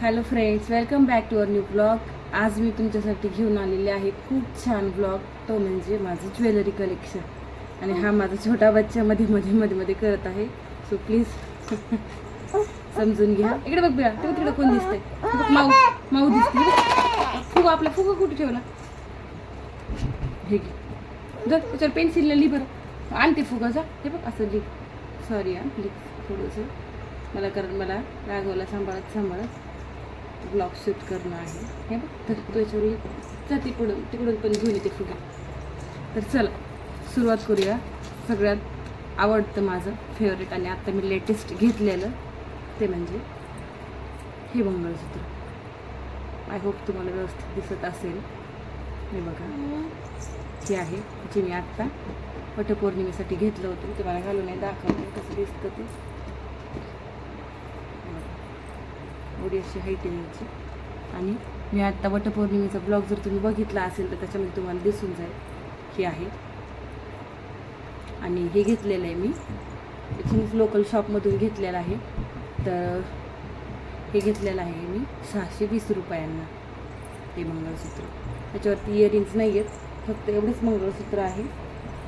Hello friends welcome back to our new blog आज मी तुमच्यासाठी घेऊन आलेले आहे खूप छान ब्लॉग तो म्हणजे माझं ज्वेलरी कलेक्शन आणि हा माझा छोटा बच्चा मध्ये मध्ये मध्ये मध्ये करत आहे. सो प्लीज समजून घ्या. इकडे बघ बिळा तू तिकडे कोण दिसतंय? माऊ माऊ दिसते फुगा आपला फुगा कुठे ठेवला? हे घे. जर त्याच्यावर पेन्सिलला लिहि बरं. आणते फुगा जा. हे बघ असं लिह. सॉरी हा प्लीज थोडंसं. मला कारण मला रागवला सांभाळत सांभाळत. ब्लॉग शूट करणं आहे. हे बघ तर तू याच्यावर जा तिकडून तिकडून पण घेऊन येते फुगे तर चला सुरुवात करूया. सगळ्यात आवडतं माझं फेवरेट आणि आत्ता मी लेटेस्ट घेतलेलं ते म्हणजे हे मंगळसूत्र. आय होप तुम्हाला व्यवस्थित दिसत असेल. हे बघा. हे आहे जे मी आत्ता वटपौर्णिमेसाठी घेतलं होतं. ते मला घालून नाही दाखवलं. कसं दिसतं ते. एवढी अशी हाईट आहे याची. आणि मी आत्ता वटपौर्णिमेचा ब्लॉग जर तुम्ही बघितला असेल तर त्याच्यामध्ये तुम्हाला दिसून जाईल हे आहे. आणि हे घेतलेलं आहे मी. इथूनच लोकल शॉपमधून घेतलेलं आहे. तर हे घेतलेलं आहे मी सहाशे वीस रुपयांना. हे मंगळसूत्र. त्याच्यावरती इयरिंग्स नाही आहेत. फक्त एवढंच मंगळसूत्र आहे.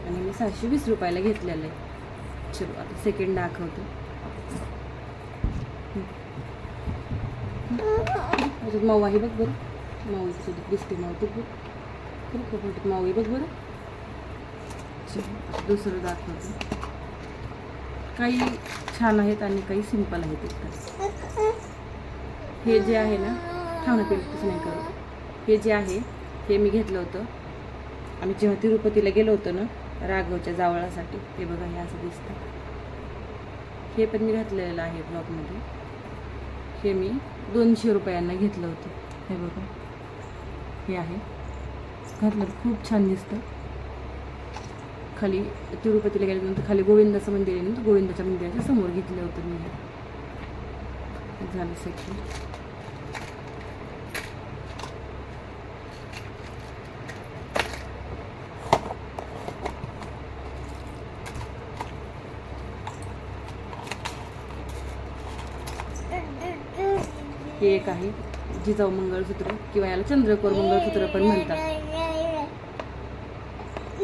आणि मी सहाशे वीस रुपयाला घेतलेलं आहे. चलो आता सेकंड दाखवतो. अजून माऊ आहे बघ बरं. माऊ सुद्धा दिसते माऊ तू बघ. खरं खूप माऊ आहे बघ बरं. दुसरं दाखवतो. काही छान आहेत आणि काही सिंपल आहेत एकदम हे जे आहे ना थांबणं पिलं नाही करू. हे जे आहे हे मी घेतलं होतं. आम्ही जेव्हा तिरुपतीला गेलो होतो ना राघवच्या जावळासाठी हे बघा हे असं दिसतं. हे पण मी घातलेलं आहे ब्लॉगमध्ये हे मी दोनशे रुपयांना घेतलं होतं. हे बघा. हे आहे. घातलं खूप छान दिसतं. खाली तिरुपतीला गेल्यानंतर खाली गोविंदाचं मंदिर आहे ना गोविंदाच्या मंदिराच्या समोर घेतलं होतं मी. झालं सेक्शन हे एक आहे जिजाऊ मंगळसूत्र किंवा याला चंद्रकोर मंगळसूत्र पण म्हणतात.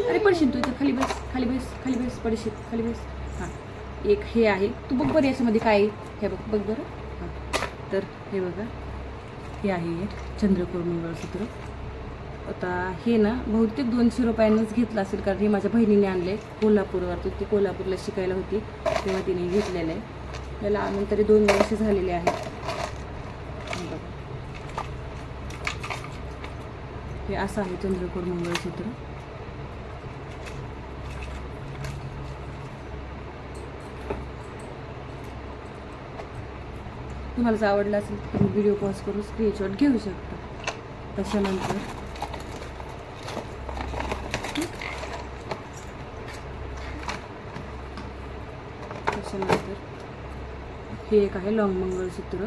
अरे पडशील तू इथं. खाली बस खाली बस खाली बस पडशील खाली बस. हां. एक हे आहे. तू बघ बरं याच्यामध्ये काय आहे. हे बघ बघ बरं. हां. तर हे बघा. हे आहे हे चंद्रकोर मंगळसूत्र. आता हे ना बहुतेक दोनशे रुपयांनाच घेतलं असेल कारण हे माझ्या बहिणीने आणलं आहे कोल्हापूरवर ती कोल्हापूरला शिकायला होती. तेव्हा तिने घेतलेलं आहे. त्याला नंतर दोन वर्ष झालेले आहेत हे बघा. हे असं आहे चंद्रकोर मंगळसूत्र. तुम्हाला जर आवडला असेल तर तुम्ही व्हिडिओ पॉज करून स्क्रीनशॉट घेऊ शकता. त्याच्यानंतर त्याच्यानंतर हे एक आहे लॉंग मंगळसूत्र.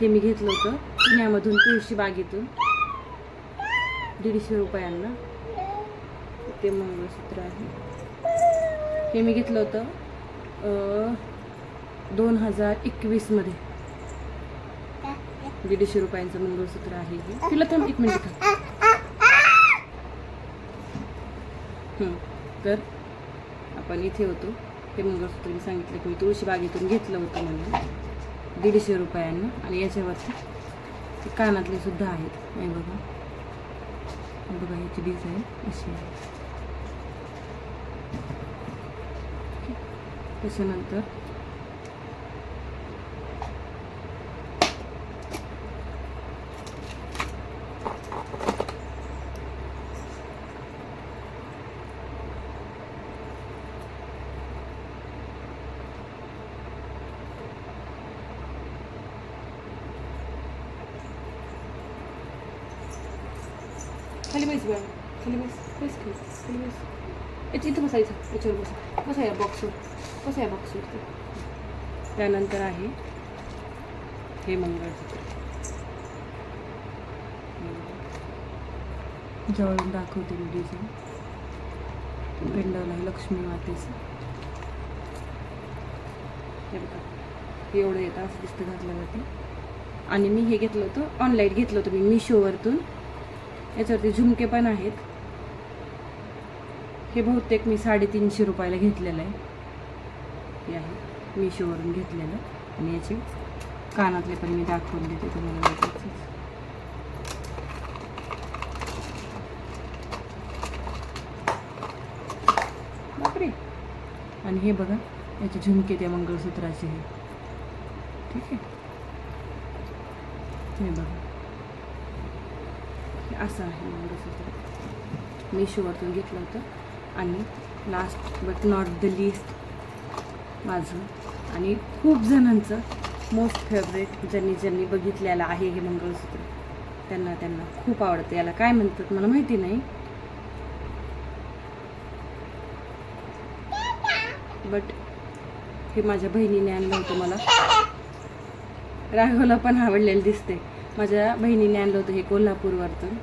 हे मी घेतलं होतं. पुण्यामधून तुळशी बागेतून दीडशे रुपयांना. ते मंगळसूत्र आहे. हे मी घेतलं होतं दोन हजार एकवीसमध्ये. दीडशे रुपयांचं मंगळसूत्र आहे हे. तिला थांब एक मिनिट थांब. तर आपण इथे होतो. ते मंगळसूत्र मी सांगितलं की मी तुळशी बागेतून घेतलं होतं म्हणून. दीडशे रुपयांना आणि याच्यावरती ते कानातले सुद्धा आहेत. नाही बघा. बघा याची डिझाईन अशी आहे. त्याच्यानंतर खाली बस बघ खाली बस बस खाली खाली बस याच्या इथं बसायचं याच्यावर बसा बसा या बॉक्सवर बसा या बॉक्सवरती त्यानंतर आहे हे मंगळसूत्र जवळून दाखवते मी डिझाईन पेंडल आहे लक्ष्मी मातेचं हे बघा हे एवढं येतं असं दिसतं घातल्यावरती आणि मी हे घेतलं होतं ऑनलाईन घेतलं होतं मी मिशोवरतून याच्यावरती झुमके पण आहेत. हे बहुतेक मी साडेतीनशे रुपयाला घेतलेलं आहे. हे आहे. मिशोवरून घेतलेलं. आणि याचे कानातले पण मी दाखवून देते तुम्हाला लगेचच. बापरे! आणि हे बघा याचे झुमके त्या मंगळसूत्राचे हे. ठीक आहे. हे बघा. असं आहे मंगळसूत्र मिशोवरतून घेतलं होतं. आणि last but not the least माझं आणि खूप जणांचं मोस्ट फेवरेट ज्यांनी ज्यांनी बघितलेलं आहे हे मंगळसूत्र. त्यांना त्यांना खूप आवडतं. याला काय म्हणतात मला माहिती नाही. बट हे माझ्या बहिणीने आणलं होतं मला. राघवला पण आवडलेलं दिसते माझ्या बहिणीने आणलं होतं हे कोल्हापूरवरतून.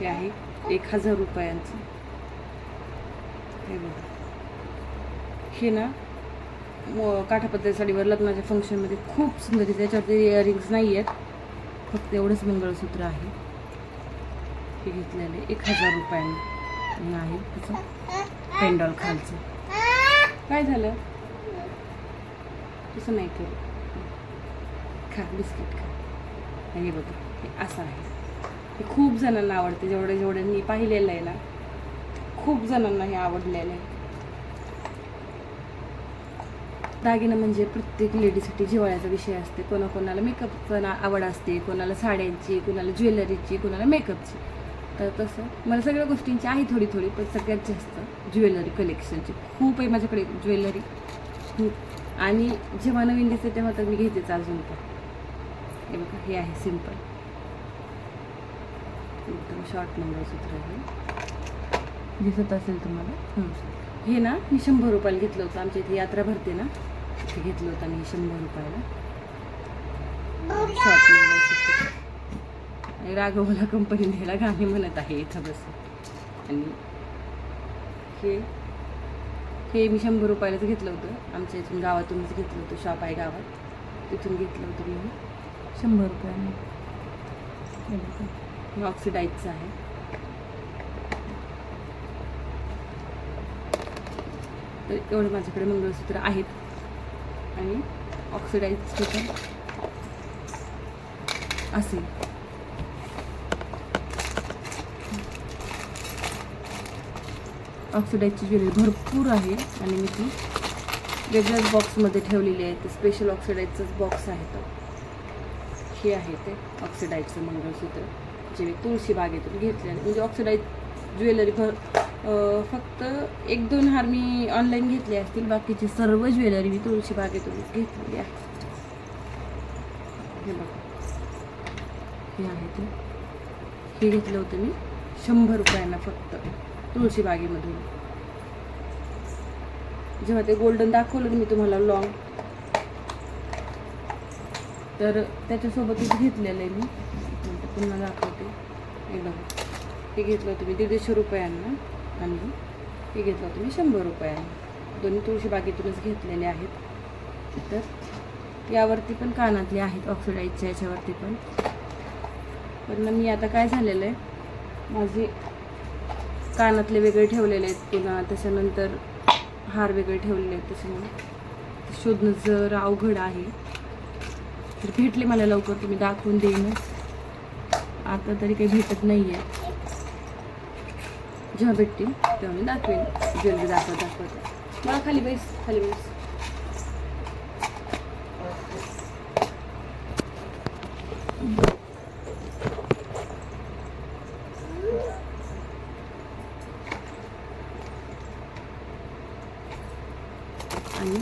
हे आहे. एक हजार रुपयांचं. हे बघा. हे ना म- साडीवर लग्नाच्या फंक्शनमध्ये खूप सुंदर आहे. त्याच्यावरती इयरिंग्स नाही आहेत फक्त एवढंच मंगळसूत्र आहे. हे घेतलेलं आहे. एक हजार रुपयांनी. आहे त्याचं पेंडॉल खालचं. काय झालं? तसं नाही केलं. खा बिस्किट खा. हे बघा हे असं आहे. हे खूप जणांना आवडते जेवढे जेवढे मी पाहिलेलं आहे ना खूप जणांना हे आवडलेलं आहे. दागिनं म्हणजे प्रत्येक लेडीसाठी जिव्हाळ्याचा विषय असते. कोणाकोणाला मेकअपचं ना आवड असते कोणाला साड्यांची कोणाला ज्वेलरीची कोणाला मेकअपची तर तसं मला सगळ्या गोष्टींची आहे थोडी थोडी पण सगळ्यात जास्त ज्वेलरी कलेक्शनची खूप आहे माझ्याकडे ज्वेलरी. आणि जेव्हा नवीन दिसते तेव्हा तर मी घेतेच अजून पण. हे बघा हे आहे सिंपल एकदम शॉर्ट मंगळसूत्र आहे दिसत असेल तुम्हाला? हं. ना मी शंभर रुपयाला घेतलं होतं. आमच्या इथे यात्रा भरते ना. तिथे घेतलं होतं मी शंभर रुपयाला. शॉर्ट मंगळसूत्र आणि राघवला कंपनी द्यायला गाणे म्हणत आहे इथं बस आणि हे हे मी शंभर रुपयालाच घेतलं होतं. आमच्या इथून गावातूनच घेतलं होतं. शॉप आहे गावात. तिथून घेतलं होतं मी शंभर रुपयाने. हे ऑक्सिडाईजचं आहे. तर एवढं माझ्याकडे मंगळसूत्र आहेत. आणि ऑक्सिडाईजचे पण असेल. ऑक्सिडाईजची ज्वेलरी भरपूर आहे. आणि मी ती वेगळ्याच बॉक्समध्ये ठेवलेली आहे. ते स्पेशल ऑक्सिडाईजचाच बॉक्स आहे तो. हे आहे ते ऑक्सिडाईजचं मंगळसूत्र. जे मी तुळशी बागेतून घेतले म्हणजे ऑक्सिडाईज ज्वेलरी भर फक्त एक दोन हार मी ऑनलाईन घेतले असतील बाकीची सर्व ज्वेलरी मी तुळशी बागेतून घेतलेली आहे. हे बघा. हे आहे ते. हे घेतलं होतं मी शंभर रुपयांना फक्त तुळशी बागेमधून. जेव्हा ते गोल्डन दाखवलं ना मी तुम्हाला लॉंग तर त्याच्यासोबतच घेतलेलं आहे मी. पुन्हा दाखवते. हे बघा. हे घेतलं होतं मी दीडशे रुपयांना आणि हे घेतलं होतं मी शंभर रुपयांना. दोन्ही तुळशी बागेतूनच घेतलेले आहेत. तर यावरती पण कानातले आहेत ऑक्सिडाईजच्या याच्यावरती पण. पण मी आता काय झालेलं आहे? माझे कानातले वेगळे ठेवलेले आहेत. पुन्हा त्याच्यानंतर हार वेगळे ठेवलेले आहेत. त्याच्यामुळे शोधणं जर अवघड आहे. तर भेटले मला लवकर. तुम्ही दाखवून देईनच. आता तरी काही भेटत नाही आहे जेव्हा भेटतील तेव्हा मी दाखवेन. ज्वेलरी दाखवत दाखवत मला खाली बैस खाली बैस. आणि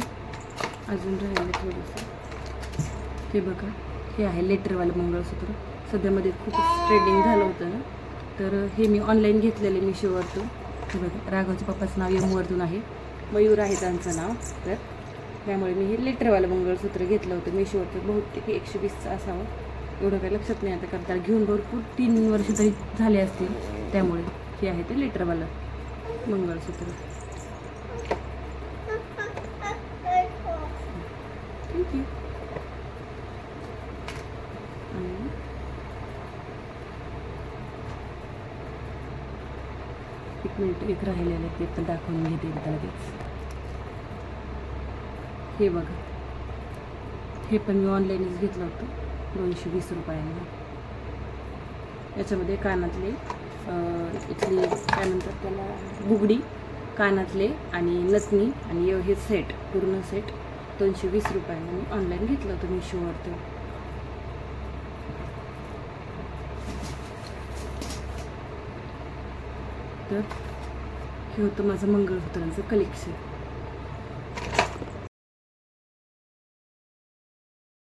अजून राहिलं थोडंसं. हे बघा हे आहे लेटरवालं मंगळसूत्र. सध्यामध्ये खूप ट्रेडिंग झालं होतं ना. तर हे मी ऑनलाईन घेतलेले मिशोवरतून हे बघा राघवच्या पप्पाचं नाव यमवरतून आहे. मयूर आहे त्यांचं नाव. तर त्यामुळे मी हे लेटरवालं मंगळसूत्र घेतलं होतं मिशोवरती बहुतेक एकशे वीसचं असावं. एवढं काही लक्षात नाही आता करता घेऊन भरपूर तीन वर्ष तरी झाले असतील. त्यामुळे हे आहे ते लेटरवालं मंगळसूत्र. थँक्यू एक मिनिट एक राहिलेलं ते पण दाखवून घेते एकदा लगेच. हे बघा. हे पण मी ऑनलाईनच घेतलं होतं दोनशे वीस रुपयांनी. याच्यामध्ये कानातले इथली काय म्हणतात त्याला बुगडी कानातले आणि नथनी आणि हे- हे सेट पूर्ण सेट दोनशे वीस रुपयांना मी ऑनलाईन घेतलं होतं मिशोवरती तर हे होतं माझं मंगळसूत्रांचं कलेक्शन